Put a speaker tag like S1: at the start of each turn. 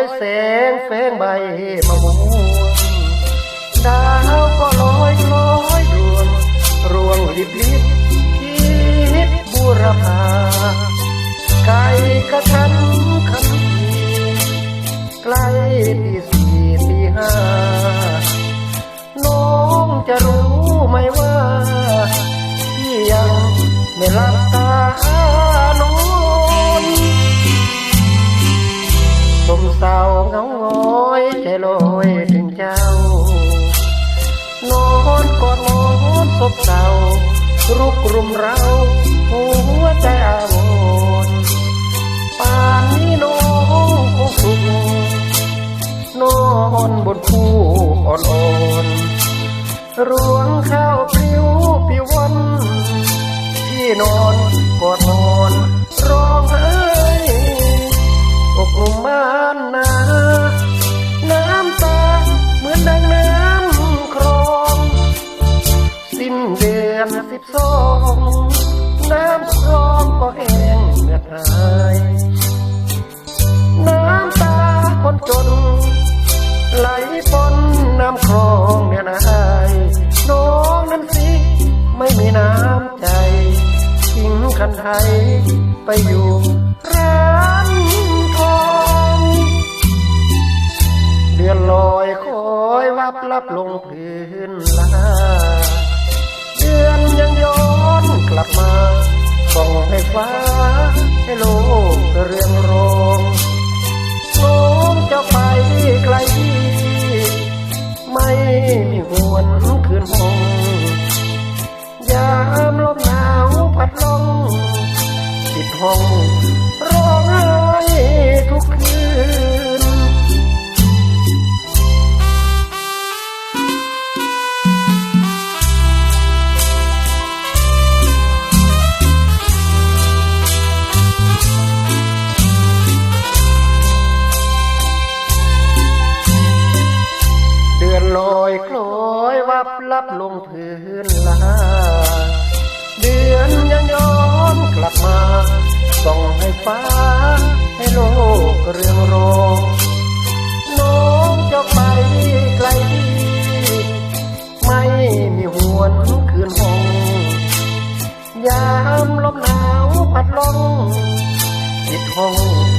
S1: ยแฝงใบมะม่วงดาวก็ลอยลอยรวงรวงลิบลิบทิศบุรพาไก่กระชันคำพีใกล้ตีสี่ตีห้าน้องจะรู้ไหมว่าพี่ยังไม่ลับตา เศร้าเงาหงอยใจลอยถึงเจ้านอนกอดหมอนศพเศร้ารุกรุมเราหัวใจอาวรป่านนี้น้องคงสุขนอนบนผู้อ่อนรวงข้าวปลิวปิวันที่นอน อนสิบสองน้ำคลองก็แห้งเมื่อหายน้ำตาคนจน ไหลปนน้ำคลองเนี่ยนายน้องนั้นสิไม่มีน้ำใจทิ้งคันไทยไปอยู่ร้านทองเดือนลอยคอยวับลับลงพื้นลา เรืองรองน้องจะไปไกลที่ไม่มีหวนคืนหงยามลมหนาวพัดลมติดห้อง อยวับลับลงพื้นลาเดือนยังย้อนกลับมาส่องให้ฟ้า ให้โลกเรืองรองน้องจะไปไกลที่ไม่มีหวนคืนหงยามลมหนาวพัดลมปิดห้อง